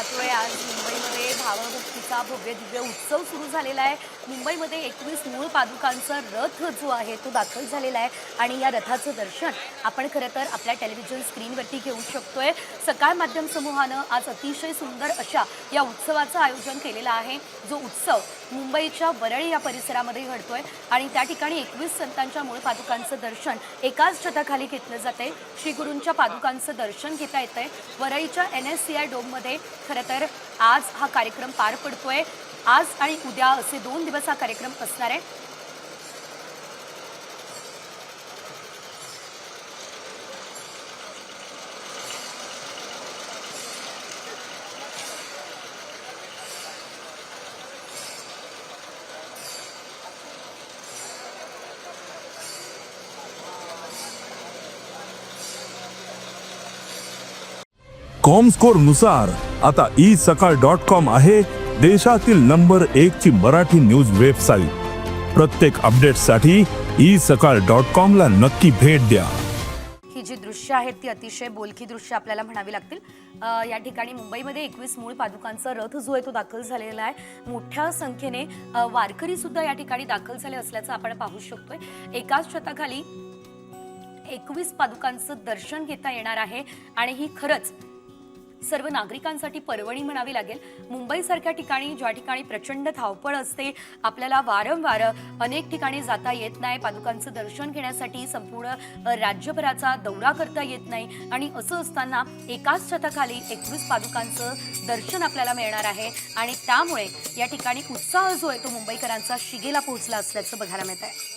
आज मुंबईमध्ये भावगुत्तीचा भव्य दिव्य उत्सव सुरू झालेला आहे. मुंबईमध्ये एकवीस मूळ पादुकांचा रथ जो आहे तो दाखल झालेला आहे आणि या रथाचं दर्शन आपण खरं तर आपल्या टेलिव्हिजन स्क्रीनवरती घेऊ शकतोय. सकाळ माध्यम समूहानं आज अतिशय सुंदर अशा या उत्सवाचं आयोजन केलेलं आहे. जो उत्सव मुंबईच्या वरळी या परिसरामध्ये घडतोय आणि त्या ठिकाणी एकवीस संतांच्या मूळ पादुकांचं दर्शन एकाच छताखाली घेतलं जाते श्री गुरूंच्या पादुकांचं दर्शन घेता येतंय. वरळीच्या एन एस सी आय डोममध्ये खरं तर आज हा कार्यक्रम पार पडतोय. आज आणि उद्या असे दोन दिवस हा कार्यक्रम असणार आहे. कॉम स्कोरनुसार आता ई सकाळ डॉट कॉम आहे देशातील नंबर एक ची मराठी न्यूज वेबसाईट. प्रत्येक अपडेटसाठी ई सकाळ डॉट कॉम ला नक्की भेट द्या. ही जी दृश्य आहेत ती अतिशय बोलकी दृश्य आपल्याला म्हणावी लागतील. या ठिकाणी मुंबईमध्ये एकवीस मूळ पादुकांचा रथ जो आहे तो दाखल झालेला आहे. मोठ्या संख्येने वारकरी सुद्धा या ठिकाणी दाखल झाले असल्याचं आपण पाहू शकतोय. एकाच छताखाली एकवीस पादुकांचं दर्शन घेता येणार आहे आणि ही खरंच सर्व नागरिकांसाठी पर्वणी म्हणावी लागेल. मुंबईसारख्या ठिकाणी ज्या ठिकाणी प्रचंड धावपळ असते आपल्याला वारंवार अनेक ठिकाणी जाता येत नाही. पादुकांचं दर्शन घेण्यासाठी संपूर्ण राज्यभराचा दौरा करता येत नाही. आणि असं असताना एकाच छताखाली एकवीस पादुकांचं दर्शन आपल्याला मिळणार आहे. आणि त्यामुळे या ठिकाणी उत्साह जो आहे तो मुंबईकरांचा शिगेला पोहोचला असल्याचं बघायला मिळत आहे